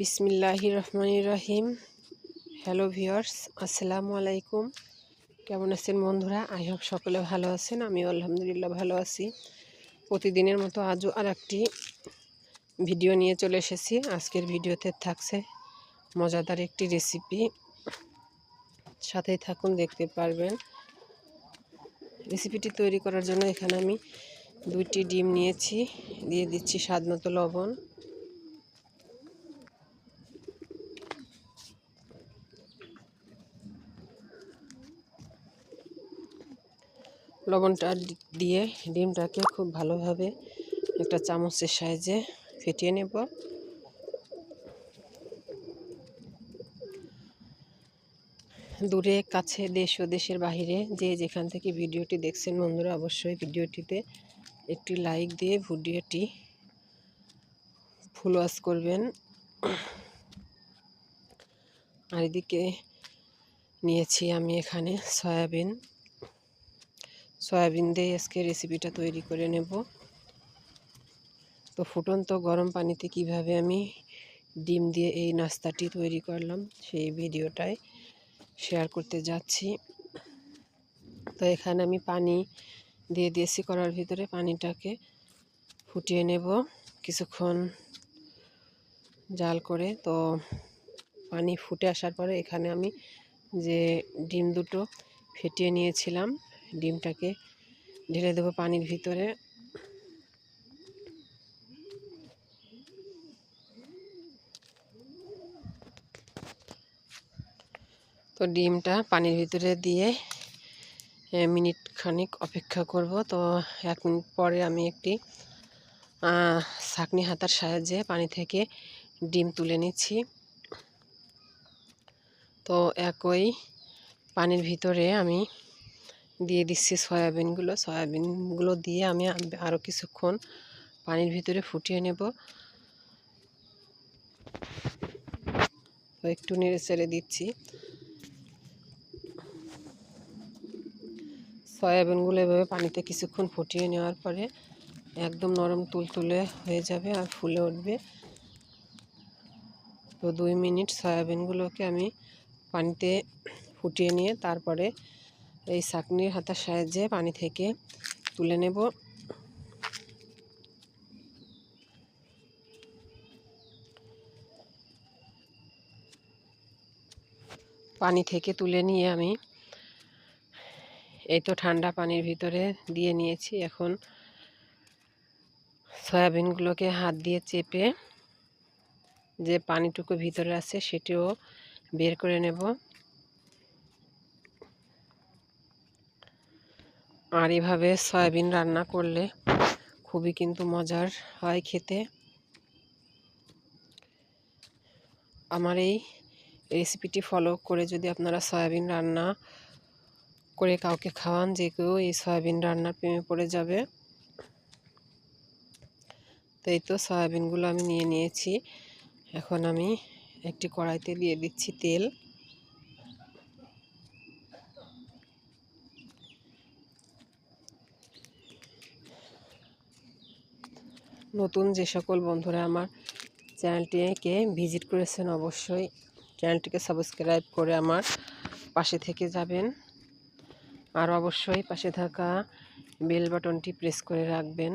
বিসমিল্লাহির রহমানির রহিম। Hello viewers আসসালামু আলাইকুম। কেমন আছেন বন্ধুরা? আই হোপ সকলে ভালো আছেন, আমিও আলহামদুলিল্লাহ ভালো আছি। প্রতিদিনের মতো আজও আর একটি ভিডিও নিয়ে চলে এসেছি। আজকের ভিডিওতে থাকছে মজাদার একটি রেসিপি সাথেই থাকুন, দেখতে পারবেন। রেসিপিটি তৈরি করার জন্য এখানে আমি দুইটি ডিম নিয়েছি। দিয়ে দিচ্ছি স্বাদ মতো লবণ। লবণটা দিয়ে ডিমটাকে খুব ভালোভাবে একটা চামচের সাহায্যে ফেটিয়ে নেব। দূরে, কাছে, দেশ ও দেশের বাহিরে যে যেখান থেকে ভিডিওটি দেখছেন বন্ধুরা, অবশ্যই ভিডিওটিতে একটি লাইক দিয়ে ভিডিওটি ফুল ওয়াশ করবেন। আর এদিকে নিয়েছি আমি এখানে সয়াবিন। সয়াবিন দিয়ে আজকে রেসিপিটা তৈরি করে নেব। তো ফুটন্ত গরম পানিতে কীভাবে আমি ডিম দিয়ে এই নাস্তাটি তৈরি করলাম, সেই ভিডিওটাই শেয়ার করতে যাচ্ছি। তো এখানে আমি পানি দিয়ে দিয়েছি করার ভিতরে, পানিটাকে ফুটিয়ে নেব কিছুক্ষণ জাল করে। তো পানি ফুটে আসার পরে এখানে আমি যে ডিম দুটো ফেটিয়ে নিয়েছিলাম ডিমটাকে ঢেলে দেবো পানির ভিতরে। তো ডিমটা পানির ভিতরে দিয়ে মিনিট খানিক অপেক্ষা করব। তো এক মিনিট পরে আমি একটি ছাকনি হাতার সাহায্যে পানি থেকে ডিম তুলে নিচ্ছি। তো একই পানির ভিতরে আমি দিয়ে দিচ্ছি সয়াবিনগুলো। সয়াবিনগুলো দিয়ে আমি আরও কিছুক্ষণ পানির ভিতরে ফুটিয়ে নেব। একটু নেড়ে ছেড়ে দিচ্ছি। সয়াবিনগুলো এভাবে পানিতে কিছুক্ষণ ফুটিয়ে নেওয়ার পরে একদম নরম তুলতুলে হয়ে যাবে আর ফুলে উঠবে। তো দুই মিনিট সয়াবিনগুলোকে আমি পানিতে ফুটিয়ে নিয়ে তারপরে এই চাকনির হাতার সাহায্যে পানি থেকে তুলে নেব। পানি থেকে তুলে নিয়ে আমি এই তো ঠান্ডা পানির ভিতরে দিয়ে নিয়েছি। এখন সয়াবিনগুলোকে হাত দিয়ে চেপে যে পানিটুকু ভিতরে আছে সেটিও বের করে নেব। আর এভাবে সয়াবিন রান্না করলে খুবই কিন্তু মজার হয় খেতে। আমার এই রেসিপিটি ফলো করে যদি আপনারা সয়াবিন রান্না করে কাউকে খাওয়ান, যে কেউ এই সয়াবিন রান্নার প্রেমে পড়ে যাবে। তো এই তো সয়াবিনগুলো আমি নিয়ে নিয়েছি। এখন আমি একটি কড়াইতে দিয়ে দিচ্ছি তেল। নতুন যে সকল বন্ধুরা আমার চ্যানেলটিকে ভিজিট করেছেন অবশ্যই, চ্যানেলটিকে সাবস্ক্রাইব করে আমার পাশে থেকে যাবেন। আর অবশ্যই পাশে থাকা বেল বাটনটি প্রেস করে রাখবেন।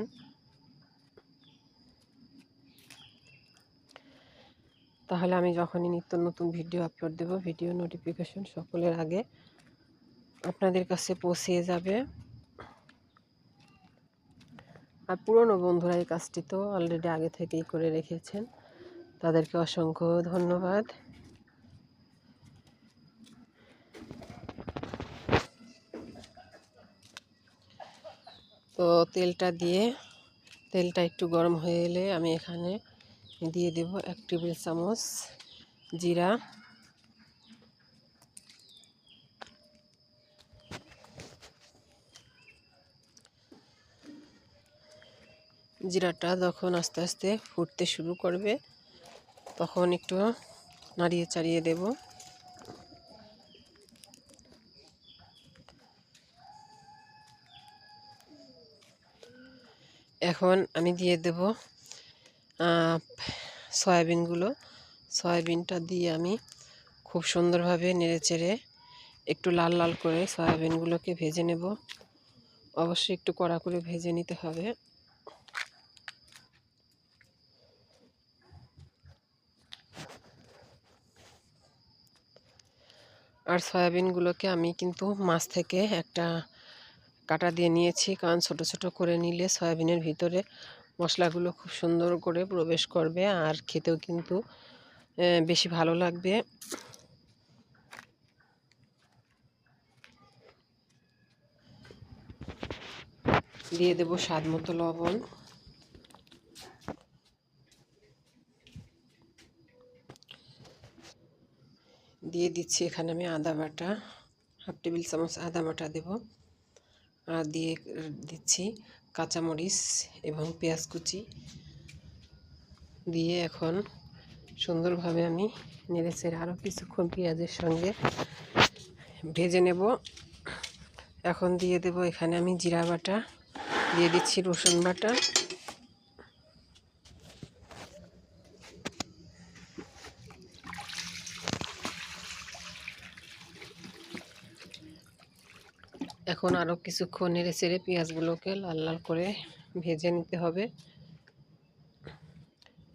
তাহলে আমি যখনই নিত্য নতুন ভিডিও আপলোড দেব, ভিডিও নোটিফিকেশন সকলের আগে আপনাদের কাছে পৌঁছে যাবে। আর পুরনো বন্ধুরা এই কাজটি তো অলরেডি আগে থেকেই করে রেখেছেন। তাদেরকে অসংখ্য ধন্যবাদ। তো তেলটা দিয়ে, তেলটা একটু গরম হয়ে এলে আমি এখানে দিয়ে দেব এক টেবিল চামচ জিরা। জিরাটা যখন আস্তে আস্তে ফুটতে শুরু করবে। তখন একটু নাড়িয়ে চাড়িয়ে দেব। এখন আমি দিয়ে দেব সয়াবিনগুলো। সয়াবিনটা দিয়ে আমি খুব সুন্দরভাবে নেড়েচেড়ে একটু লাল লাল করে সয়াবিনগুলোকে ভেজে নেব। অবশ্যই একটু কড়া করে ভেজে নিতে হবে। আর সয়াবিনগুলোকে আমি কিন্তু মাছ থেকে একটা কাটা দিয়ে নিয়েছি, কারণ ছোট ছোট করে নিলে সয়াবিনের ভিতরে মশলাগুলো খুব সুন্দর করে প্রবেশ করবে আর খেতেও কিন্তু বেশি ভালো লাগবে। দিয়ে দেব স্বাদ মতো লবণ। দিয়ে দিচ্ছি এখানে আমি আদা বাটা। হাফ টেবিল চামচ আদা বাটা দেব। আর দিয়ে দিচ্ছি কাঁচামরিচ এবং পেঁয়াজ কুচি। দিয়ে এখন সুন্দরভাবে আমি নেড়েচেড়ে আরও কিছুক্ষণ পেঁয়াজের সঙ্গে ভেজে নেব। এখন দিয়ে দেব এখানে আমি জিরা বাটা। দিয়ে দিচ্ছি রসুন বাটা। এখন আরও কিছুক্ষণ নেড়ে চেড়ে পেঁয়াজগুলোকে লাল লাল করে ভেজে নিতে হবে।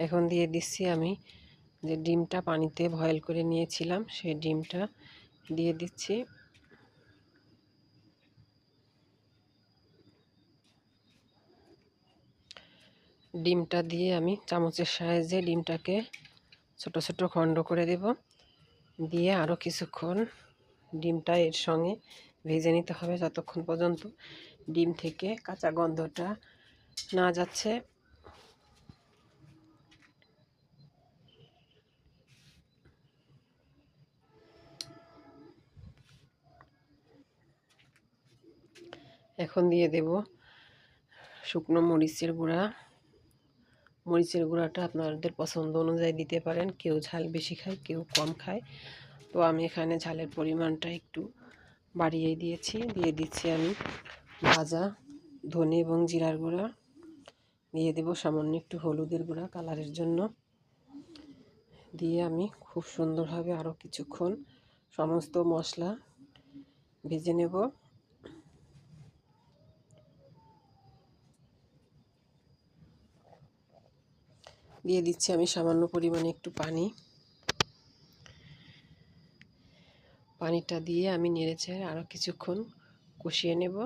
এখন দিয়ে দিচ্ছি আমি যে ডিমটা পানিতে বয়েল করে নিয়েছিলাম, সেই ডিমটা দিয়ে দিচ্ছি। ডিমটা দিয়ে আমি চামচের সাহায্যে ডিমটাকে ছোট ছোট খণ্ড করে দেব। দিয়ে আরও কিছুক্ষণ ডিমটা এর সঙ্গে ভেজে নিতে হবে যতক্ষণ পর্যন্ত ডিম থেকে কাঁচা গন্ধটা না যাচ্ছে। এখন দিয়ে দেব শুকনো মরিচের গুঁড়া। মরিচের গুঁড়াটা আপনাদের পছন্দ অনুযায়ী দিতে পারেন। কেউ ঝাল বেশি খায়, কেউ কম খায়। তো আমি এখানে ঝালের পরিমাণটা একটু বাড়িয়ে দিয়েছি। দিয়ে দিচ্ছি আমি ভাজা ধনে এবং জিরার গুঁড়া। দিয়ে দেব সামান্য একটু হলুদের গুঁড়া কালারের জন্য। দিয়ে আমি খুব সুন্দরভাবে আরও কিছুক্ষণ সমস্ত মশলা ভেজে নেব। দিয়ে দিচ্ছি আমি সামান্য পরিমাণে একটু পানি। পানিটা দিয়ে আমি নেড়েচেড়ে আরও কিছুক্ষণ কষিয়ে নেব।